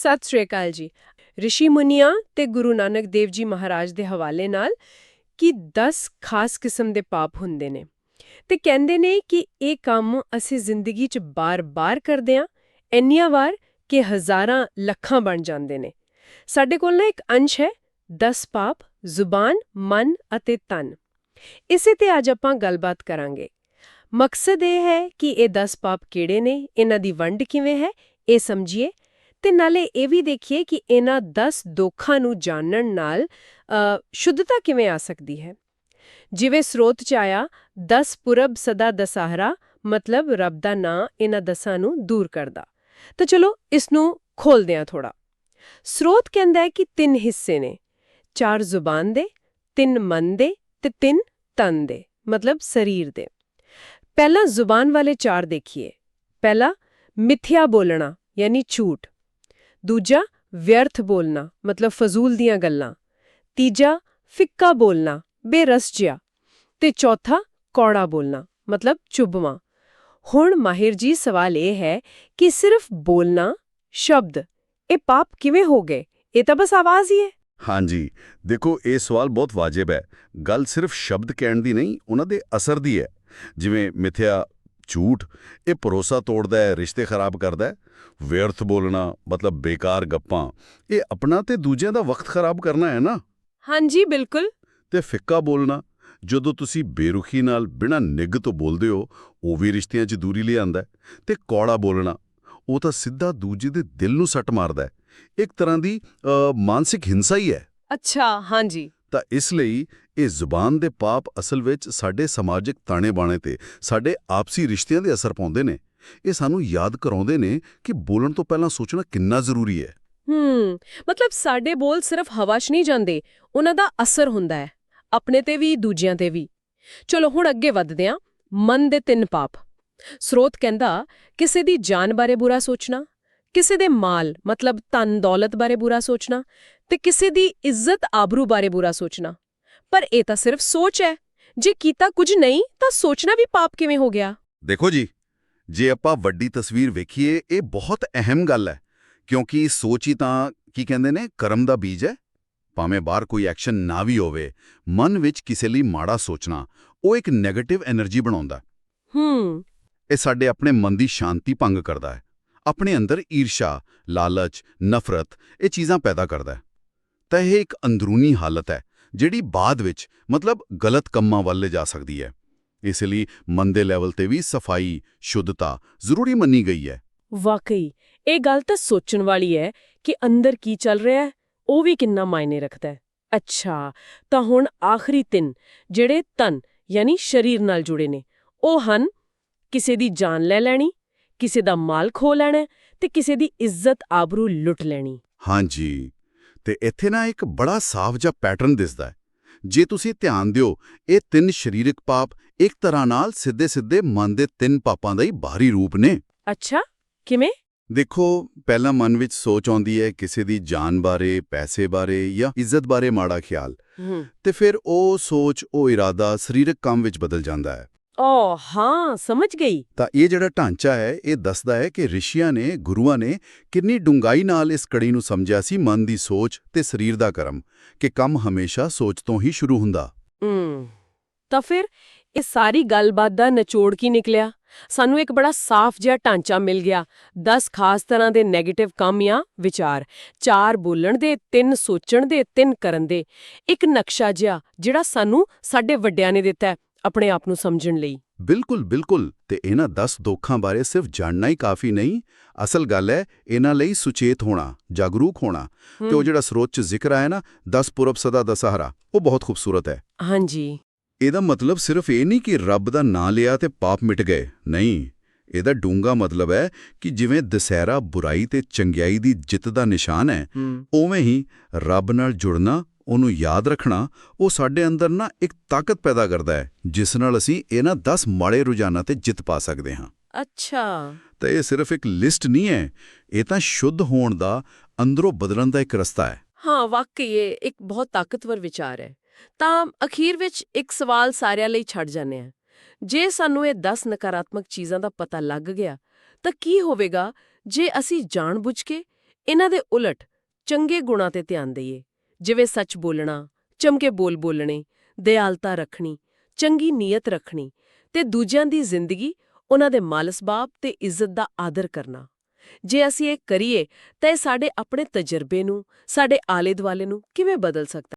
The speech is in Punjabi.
ਸਤਿ ਸ੍ਰੀ ਅਕਾਲ ਜੀ। ਰਿਸ਼ੀ ਮੁਨੀਆਂ ਤੇ ਗੁਰੂ ਨਾਨਕ ਦੇਵ ਜੀ ਮਹਾਰਾਜ ਦੇ ਹਵਾਲੇ ਨਾਲ ਕਿ 10 ਖਾਸ ਕਿਸਮ ਦੇ ਪਾਪ ਹੁੰਦੇ ਨੇ? ਤੇ ਕਹਿੰਦੇ ਨੇ ਕਿ ਇਹ ਕੰਮ ਅਸੀਂ ਜ਼ਿੰਦਗੀ 'ਚ ਬਾਰ-ਬਾਰ ਕਰਦੇ ਆਂ, ਇੰਨੀਆਂ ਵਾਰ ਕਿ ਹਜ਼ਾਰਾਂ ਲੱਖਾਂ ਬਣ ਜਾਂਦੇ ਨੇ। ਸਾਡੇ ਕੋਲ ਨਾ ਇੱਕ ਅੰਸ਼ ਹੈ 10 ਪਾਪ, ਜ਼ੁਬਾਨ, ਮਨ ਅਤੇ ਤਨ। ਇਸੇ ਤੇ ਅੱਜ ਆਪਾਂ ਗੱਲਬਾਤ ਕਰਾਂਗੇ। ਮਕਸਦ ਇਹ ਹੈ ਕਿ ਇਹ 10 ਪਾਪ ਕਿਹੜੇ ਨੇ, ਇਹਨਾਂ ਦੀ ਵੰਡ ਕਿਵੇਂ ਹੈ, ਇਹ ਸਮਝੀਏ ਤੇ ਨਾਲੇ ਇਹ ਵੀ ਦੇਖੀਏ ਕਿ ਇਹਨਾਂ 10 ਦੋਖਾਂ ਨੂੰ ਜਾਣਨ ਨਾਲ ਸ਼ੁੱਧਤਾ ਕਿਵੇਂ ਆ ਸਕਦੀ ਹੈ? ਜਿਵੇਂ ਸਰੋਤ ਚ ਆਇਆ 10 ਪੁਰਬ ਸਦਾ ਦਸਹਰਾ, ਮਤਲਬ ਰੱਬ ਦਾ ਨਾਂ ਇਹਨਾਂ ਦਸਾਂ ਨੂੰ ਦੂਰ ਕਰਦਾ। ਤਾਂ ਚਲੋ ਇਸ ਨੂੰ ਖੋਲਦੇ ਹਾਂ ਥੋੜਾ ਸਰੋਤ ਕਹਿੰਦਾ ਹੈ ਕਿ ਤਿੰਨ ਹਿੱਸੇ ਨੇ, ਚਾਰ ਜ਼ੁਬਾਨ ਦੇ, ਤਿੰਨ ਮਨ ਦੇ ਤੇ ਤਿੰਨ ਤਨ ਦੇ, ਮਤਲਬ ਸਰੀਰ ਦੇ। ਪਹਿਲਾਂ ਜ਼ੁਬਾਨ ਵਾਲੇ ਚਾਰ ਦੇਖੀਏ। ਪਹਿਲਾ ਮਿੱਥਿਆ ਬੋਲਣਾ, ਯਾਨੀ ਝੂਠ। ਦੂਜਾ, ਵਿਅਰਥ ਬੋਲਣਾ, ਮਤਲਬ ਫਜ਼ੂਲ ਦੀਆਂ ਗੱਲਾਂ। ਤੀਜਾ, ਫਿੱਕਾ ਬੋਲਣਾ, ਬੇਰਸ ਜਿਹਾ। ਤੇ ਚੌਥਾ, ਕੌੜਾ ਬੋਲਣਾ, ਮਤਲਬ ਚੁੱਭਵਾਂ। ਹੁਣ ਮਾਹਿਰ ਜੀ, ਸਵਾਲ ਇਹ ਹੈ ਕਿ ਸਿਰਫ ਬੋਲਣਾ, ਸ਼ਬਦ, ਇਹ ਪਾਪ ਕਿਵੇਂ ਹੋ ਗਏ? ਇਹ ਤਾਂ ਬਸ ਆਵਾਜ਼ ਹੀ ਹੈ। ਹਾਂਜੀ, ਦੇਖੋ, ਇਹ ਸਵਾਲ ਬਹੁਤ ਵਾਜਿਬ ਹੈ। ਗੱਲ ਸਿਰਫ ਸ਼ਬਦ ਕਹਿਣ ਦੀ ਨਹੀਂ, ਉਹਨਾਂ ਦੇ ਅਸਰ ਦੀ ਹੈ। ਜਿਵੇਂ ਮਿਥਿਆ ਝੂਠ ਇਹ ਭਰੋਸਾ ਤੋੜਦਾ ਹੈ ਰਿਸ਼ਤੇ ਖਰਾਬ ਕਰਦਾ ਹੈ। ਵਿਅਰਥ ਬੋਲਣਾ ਮਤਲਬ ਬੇਕਾਰ ਗੱਪਾਂ ਇਹ ਆਪਣਾ ਤੇ ਦੂਜਿਆਂ ਦਾ ਵਕਤ ਖਰਾਬ ਕਰਨਾ ਹੈ ਨਾ। ਹਾਂਜੀ ਬਿਲਕੁਲ। ਤੇ ਫਿੱਕਾ ਬੋਲਣਾ ਜਦੋਂ ਤੁਸੀਂ ਬੇਰੁਖੀ ਨਾਲ ਬਿਨਾਂ ਨਿੱਘ ਤੋਂ ਬੋਲਦੇ ਹੋ ਉਹ ਵੀ ਰਿਸ਼ਤਿਆਂ 'ਚ ਦੂਰੀ ਲਿਆਉਂਦਾ ਹੈ। ਤੇ ਕੌੜਾ ਬੋਲਣਾ ਉਹ ਤਾਂ ਸਿੱਧਾ ਦੂਜੇ ਦੇ ਦਿਲ ਨੂੰ ਸੱਟ ਮਾਰਦਾ ਹੈ। ਇੱਕ ਤਰ੍ਹਾਂ ਦੀ ਮਾਨਸਿਕ ਹਿੰਸਾ ਹੀ ਹੈ। ਅੱਛਾ ਹਾਂਜੀ। ਤਾਂ ਇਸ ਲਈ ਇਹ ਜ਼ੁਬਾਨ ਦੇ ਪਾਪ ਅਸਲ ਵਿੱਚ ਸਾਡੇ ਸਮਾਜਿਕ ਤਾਣੇ-ਬਾਣੇ ਤੇ, ਸਾਡੇ ਆਪਸੀ ਰਿਸ਼ਤਿਆਂ ਦੇ ਅਸਰ ਪਾਉਂਦੇ ਨੇ। ਇਹ ਸਾਨੂੰ ਯਾਦ ਕਰਾਉਂਦੇ ਨੇ ਕਿ ਬੋਲਣ ਤੋਂ ਪਹਿਲਾਂ ਸੋਚਣਾ ਕਿੰਨਾ ਜ਼ਰੂਰੀ ਹੈ। ਹੂੰ, ਮਤਲਬ ਸਾਡੇ ਬੋਲ ਸਿਰਫ ਹਵਾ 'ਚ ਨਹੀਂ ਜਾਂਦੇ, ਉਹਨਾਂ ਦਾ ਅਸਰ ਹੁੰਦਾ ਹੈ, ਆਪਣੇ ਤੇ ਵੀ, ਦੂਜਿਆਂ ਤੇ ਵੀ। ਚਲੋ ਹੁਣ ਅੱਗੇ ਵੱਧਦੇ ਹਾਂ, ਮਨ ਦੇ ਤਿੰਨ ਪਾਪ। ਸਰੋਤ ਕਹਿੰਦਾ, ਕਿਸੇ ਦੀ ਜਾਨ ਬਾਰੇ ਬੁਰਾ ਸੋਚਣਾ। ਕਿਸੇ ਦੇ ਮਾਲ ਮਤਲਬ ਧਨ ਦੌਲਤ ਬਾਰੇ ਬੁਰਾ ਸੋਚਣਾ ਤੇ ਕਿਸੇ ਦੀ ਇੱਜ਼ਤ ਆਬਰੂ ਬਾਰੇ ਬੁਰਾ ਸੋਚਣਾ। ਪਰ ਇਹ ਤਾਂ ਸਿਰਫ ਸੋਚ ਹੈ। ਜੇ ਕੀਤਾ ਕੁਝ ਨਹੀਂ ਤਾਂ ਸੋਚਣਾ ਵੀ ਪਾਪ ਕਿਵੇਂ ਹੋ ਗਿਆ? ਦੇਖੋ ਜੀ ਜੇ ਆਪਾਂ ਵੱਡੀ ਤਸਵੀਰ ਵੇਖੀਏ ਇਹ ਬਹੁਤ ਅਹਿਮ ਗੱਲ ਹੈ। ਕਿਉਂਕਿ ਸੋਚ ਹੀ ਤਾਂ ਕੀ ਕਹਿੰਦੇ ਨੇ ਕਰਮ ਦਾ ਬੀਜ ਹੈ। ਭਾਵੇਂ ਬਾਹਰ ਕੋਈ ਐਕਸ਼ਨ ਨਾ ਵੀ ਹੋਵੇ ਮਨ ਵਿੱਚ ਕਿਸੇ ਲਈ ਮਾੜਾ ਸੋਚਣਾ ਉਹ ਇੱਕ 네ਗੇਟਿਵ એનર્ਜੀ ਬਣਾਉਂਦਾ ਹੂੰ। ਇਹ ਸਾਡੇ ਆਪਣੇ ਮਨ ਦੀ ਸ਼ਾਂਤੀ ਭੰਗ ਕਰਦਾ ਹੈ। ਆਪਣੇ ਅੰਦਰ ਈਰਸ਼ਾ, ਲਾਲਚ, ਨਫ਼ਰਤ ਇਹ ਚੀਜ਼ਾਂ ਪੈਦਾ ਕਰਦਾ ਹੈ। ਤਾਂ ਇਹ ਇੱਕ ਅੰਦਰੂਨੀ ਹਾਲਤ ਹੈ, ਜਿਹੜੀ ਬਾਅਦ ਵਿੱਚ ਮਤਲਬ ਗਲਤ ਕੰਮਾਂ ਵੱਲ ਲੈ ਜਾ ਸਕਦੀ ਹੈ। ਇਸ ਲਈ ਮਨ ਲੈਵਲ ਤੇ ਵੀ ਸਫ਼ਾਈ, ਸ਼ੁੱਧਤਾ ਜ਼ਰੂਰੀ ਮੰਨੀ ਗਈ ਹੈ। ਵਾਕਈ, ਇਹ ਗੱਲ ਤਾਂ ਸੋਚਣ ਵਾਲੀ ਹੈ ਕਿ ਅੰਦਰ ਕੀ ਚੱਲ ਰਿਹਾ ਹੈ, ਉਹ ਵੀ ਕਿੰਨਾ ਮਾਇਨੇ ਰੱਖਦਾ ਹੈ। ਅੱਛਾ, ਤਾਂ ਹੁਣ ਆਖਰੀ ਤਿੰਨ, ਜਿਹੜੇ ਤਨ, ਯਾਨੀ ਸਰੀਰ ਨਾਲ ਜੁੜੇ ਨੇ, ਉਹ ਹਨ, ਕਿਸੇ ਦੀ ਜਾਨ ਲੈ ਲੈਣੀ ਕਿਸੇ ਦਾ ਮਾਲ ਖੋ ਲੈਣਾ ਤੇ ਕਿਸੇ ਦੀ ਇੱਜ਼ਤ ਆਬਰੂ ਲੁੱਟ ਲੈਣੀ। ਹਾਂਜੀ ਤੇ ਇੱਥੇ ਨਾ ਇੱਕ ਬੜਾ ਸਾਫ਼ ਜਿਹਾ ਪੈਟਰਨ ਦਿਸਦਾ ਹੈ। ਜੇ ਤੁਸੀਂ ਧਿਆਨ ਦਿਓ ਇਹ ਤਿੰਨ ਸਰੀਰਕ ਪਾਪ ਇੱਕ ਤਰ੍ਹਾਂ ਨਾਲ ਸਿੱਧੇ-ਸਿੱਧੇ ਮਨ ਦੇ ਤਿੰਨ ਪਾਪਾਂ ਦਾ ਹੀ ਬਾਹਰੀ ਰੂਪ ਨੇ। ਅੱਛਾ ਕਿਵੇਂ? ਦੇਖੋ ਪਹਿਲਾਂ ਮਨ ਵਿੱਚ ਸੋਚ ਆਉਂਦੀ ਹੈ ਕਿਸੇ ਦੀ ਜਾਨ ਬਾਰੇ ਪੈਸੇ ਬਾਰੇ ਜਾਂ ਇੱਜ਼ਤ ਬਾਰੇ ਮਾੜਾ ਖਿਆਲ। ਤੇ ਫਿਰ ਉਹ ਸੋਚ ਉਹ ਇਰਾਦਾ ਸਰੀਰਕ ਕੰਮ ਵਿੱਚ ਬਦਲ ਜਾਂਦਾ ਹੈ। ਓ ਹਾਂ ਸਮਝ ਗਈ। ਤਾਂ ਇਹ ਜਿਹੜਾ ਢਾਂਚਾ ਹੈ ਇਹ ਦੱਸਦਾ ਹੈ ਕਿ ਰਿਸ਼ੀਆਂ ਨੇ ਗੁਰੂਆਂ ਨੇ ਕਿੰਨੀ ਡੂੰਘਾਈ ਨਾਲ ਇਸ ਕੜੀ ਨੂੰ ਸਮਝਿਆ ਸੀ ਮਨ ਦੀ ਸੋਚ ਤੇ ਸਰੀਰ ਦਾ ਕਰਮ ਕਿ ਕੰਮ ਹਮੇਸ਼ਾ ਸੋਚ ਤੋਂ ਹੀ ਸ਼ੁਰੂ ਹੁੰਦਾ। ਹੂੰ ਤਾਂ ਫਿਰ ਇਹ ਸਾਰੀ ਗੱਲਬਾਤ ਦਾ ਨਿਚੋੜ ਕੀ ਨਿਕਲਿਆ? ਸਾਨੂੰ ਇੱਕ ਬੜਾ ਸਾਫ਼ ਜਿਹਾ ਢਾਂਚਾ ਮਿਲ ਗਿਆ। 10 ਖਾਸ ਤਰ੍ਹਾਂ ਦੇ 네ਗੇਟਿਵ ਕੰਮ ਜਾਂ ਵਿਚਾਰ ਚਾਰ ਬੋਲਣ ਦੇ ਤਿੰਨ ਸੋਚਣ ਦੇ ਤਿੰਨ ਕਰਨ ਦੇ। ਇੱਕ ਨਕਸ਼ਾ ਜਿਹਾ ਜਿਹੜਾ ਸਾਨੂੰ ਸਾਡੇ ਵੱਡਿਆਂ ਨੇ ਦਿੱਤਾ ਆਪਣੇ ਆਪ ਨੂੰ ਸਮਝਣ ਲਈ। ਬਿਲਕੁਲ ਬਿਲਕੁਲ। ਤੇ ਇਹਨਾਂ 10 ਦੋਖਾਂ ਬਾਰੇ ਸਿਰਫ ਜਾਣਨਾ ਹੀ ਕਾਫੀ ਨਹੀਂ। ਅਸਲ ਗੱਲ ਹੈ ਇਹਨਾਂ ਲਈ ਸੁਚੇਤ ਹੋਣਾ ਜਾਗਰੂਕ ਹੋਣਾ। ਤੇ ਉਹ ਜਿਹੜਾ ਸਰੋਤ ਚ ਜ਼ਿਕਰ ਆਇਆ ਨਾ 10 ਪੁਰਬ ਸਦਾ ਦਸਹਰਾ ਉਹ ਬਹੁਤ ਖੂਬਸੂਰਤ ਹੈ। ਹਾਂਜੀ। ਇਹਦਾ ਮਤਲਬ ਸਿਰਫ ਇਹ ਨਹੀਂ ਕਿ ਰੱਬ ਦਾ ਨਾਂ ਲਿਆ ਤੇ ਪਾਪ ਮਿਟ ਗਏ। ਨਹੀਂ ਇਹਦਾ ਡੂੰਗਾ ਮਤਲਬ ਹੈ ਕਿ ਜਿਵੇਂ ਦਸਹਿਰਾ ਬੁਰਾਈ ਤੇ ਚੰਗਿਆਈ ਦੀ ਜਿੱਤ ਦਾ ਨਿਸ਼ਾਨ ਹੂੰ। ਉਵੇਂ ਹੀ ਰੱਬ ਨਾਲ ਜੁੜਨਾ ਉਹਨੂੰ ਯਾਦ ਰੱਖਣਾ ਉਹ ਸਾਡੇ ਅੰਦਰ ਨਾ ਇੱਕ ਤਾਕਤ ਪੈਦਾ ਕਰਦਾ ਹੈ ਜਿਸ ਨਾਲ ਅਸੀਂ ਇਹਨਾਂ 10 ਮਾੜੇ ਰੁਝਾਨਾਂ ਤੇ ਜਿੱਤ ਪਾ ਸਕਦੇ ਹਾਂ। ਅੱਛਾ। ਤਾਂ ਇਹ ਸਿਰਫ ਇੱਕ ਲਿਸਟ ਨਹੀਂ ਹੈ ਇਹ ਤਾਂ ਸ਼ੁੱਧ ਹੋਣ ਦਾ ਅੰਦਰੋਂ ਬਦਲਣ ਦਾ ਇੱਕ ਰਸਤਾ ਹੈ। ਹਾਂ ਵਾਕਈ ਇਹ ਇੱਕ ਬਹੁਤ ਤਾਕਤਵਰ ਵਿਚਾਰ ਹੈ। ਤਾਂ ਅਖੀਰ ਵਿੱਚ ਇੱਕ ਸਵਾਲ ਸਾਰਿਆਂ ਲਈ ਛੱਡ ਜਾਂਦੇ ਆ ਜੇ ਸਾਨੂੰ ਇਹ 10 ਨਕਾਰਾਤਮਕ ਚੀਜ਼ਾਂ ਦਾ ਪਤਾ ਲੱਗ ਗਿਆ ਤਾਂ ਕੀ ਹੋਵੇਗਾ? ਜੇ ਅਸੀਂ ਜਾਣਬੁੱਝ ਕੇ ਇਹਨਾਂ ਦੇ ਉਲਟ ਚੰਗੇ ਗੁਣਾਂ ਤੇ ਧਿਆਨ ਦਈਏ ਜਿਵੇਂ ਸੱਚ ਬੋਲਣਾ, ਚਮਕੇ ਬੋਲ ਬੋਲਣੇ, ਦਿਆਲਤਾ ਰੱਖਣੀ, ਚੰਗੀ ਨੀਅਤ ਰੱਖਣੀ ਤੇ ਦੂਜਿਆਂ ਦੀ ਜ਼ਿੰਦਗੀ, ਉਹਨਾਂ ਦੇ ਮਾਲਸਬਾਬ ਤੇ ਇੱਜ਼ਤ ਦਾ ਆਦਰ ਕਰਨਾ। ਜੇ ਅਸੀਂ ਇਹ ਕਰੀਏ, ਤਾਂ ਇਹ ਸਾਡੇ ਆਪਣੇ ਤਜਰਬੇ ਨੂੰ, ਸਾਡੇ ਆਲੇ ਦੁਆਲੇ ਨੂੰ ਕਿਵੇਂ ਬਦਲ ਸਕਦਾ?